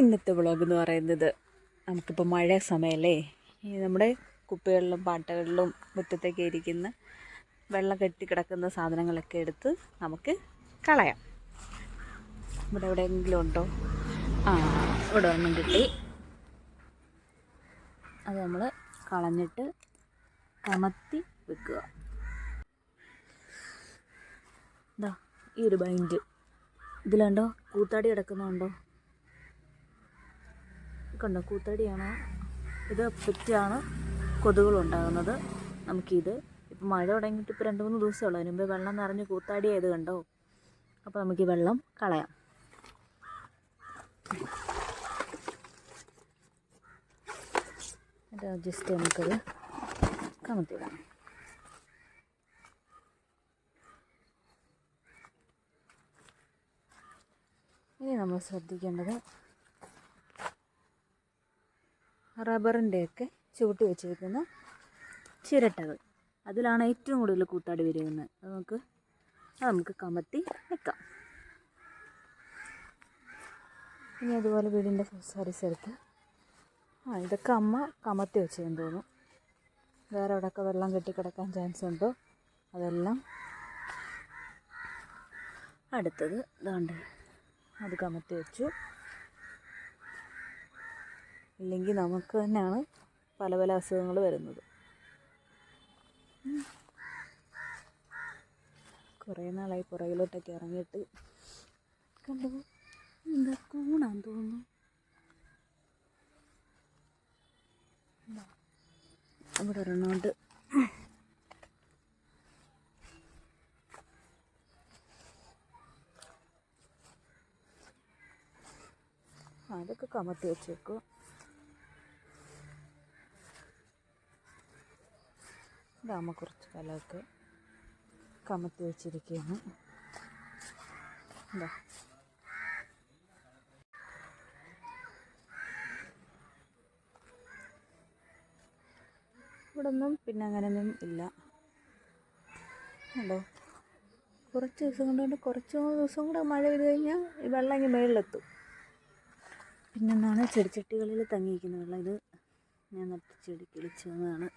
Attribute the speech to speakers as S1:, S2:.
S1: ഇന്നത്തെ വ്ളോഗ് എന്ന് പറയുന്നത് നമുക്കിപ്പോൾ മഴ സമയമല്ലേ നമ്മുടെ കുപ്പികളിലും പാട്ടകളിലും മുറ്റത്തൊക്കെ ഇരിക്കുന്ന വെള്ളം കെട്ടി കിടക്കുന്ന സാധനങ്ങളൊക്കെ എടുത്ത് നമുക്ക് കളയാം. ഇവിടെ എവിടെയെങ്കിലും ഉണ്ടോ? ആ ഇവിടെ ഒന്നും കിട്ടി. അത് നമ്മൾ കളഞ്ഞിട്ട് കമത്തി വെക്കുക. ഇതാ ഈ ഒരു ബൈൻഡ് ഇതിലുണ്ടോ കൂത്താടി കിടക്കുന്നുണ്ടോ കണ്ടോ? കൂത്തടിയാണ്? ഇത് പെറ്റാണ് കൊതുകളുണ്ടാകുന്നത് നമുക്കിത് ഇപ്പം മഴ തുടങ്ങിയിട്ട് ഇപ്പോൾ രണ്ട് മൂന്ന് ദിവസമുള്ളൂ അതിന് മുമ്പ് വെള്ളം നിറഞ്ഞ് കൂത്താടിയായത് കണ്ടോ? അപ്പോൾ നമുക്ക് ഈ വെള്ളം കളയാം. ജസ്റ്റ് നമുക്കത്. കമത്തിടാം. ഇനി നമ്മൾ ശ്രദ്ധിക്കേണ്ടത് റബ്ബറിന്റെയൊക്കെ ചുവട്ടി വെച്ചിരിക്കുന്ന ചിരട്ടകൾ. അതിലാണ് ഏറ്റവും കൂടുതൽ കൂത്താടി വരുന്നത് അത് നമുക്ക് അത് നമുക്ക് കമത്തി വെക്കാം. ഇനി അതുപോലെ വീടിന്റെ പരിസരത്ത് ആ ഇതൊക്കെ അമ്മ കമത്തി വെച്ചതെന്ന് തോന്നുന്നു. വേറെ അവിടെയൊക്കെ വെള്ളം കെട്ടിക്കിടക്കാൻ ചാൻസ് ഉണ്ടോ? അതെല്ലാം അടുത്തത് ഇതാണ്ട് അത് കമത്തി വെച്ചു. ഇല്ലെങ്കിൽ നമുക്ക് തന്നെയാണ് പല പല അസുഖങ്ങൾ വരുന്നത്. കുറേ നാളായി പുറകിലോട്ടൊക്കെ ഇറങ്ങിയിട്ട് കണ്ടു. എന്താ കൂണാന്ന് തോന്നുന്നു. ഇവിടെ ഒരെണ്ണമുണ്ട്. അതൊക്കെ കമത്തി വെച്ചേക്കും. ഇതാകുമ്പോൾ കുറച്ച് കലമൊക്കെ കമത്തി വെച്ചിരിക്കുകയാണ് എന്താ ഇവിടെ ഒന്നും പിന്നെ അങ്ങനെയൊന്നും ഇല്ല. ഉണ്ടോ കുറച്ച് ദിവസം കൊണ്ട് കുറച്ച് ദിവസം കൂടെ മഴ പെയ്ത് കഴിഞ്ഞാൽ ഈ വെള്ളം ഇങ്ങനെ മേളിലെത്തും. പിന്നെന്താണ് ചെടിച്ചട്ടികളിൽ തങ്ങിയിരിക്കുന്ന വെള്ളം. ഇത് ഞാൻ നട്ട് ചെടി കിളിച്ചതാണ്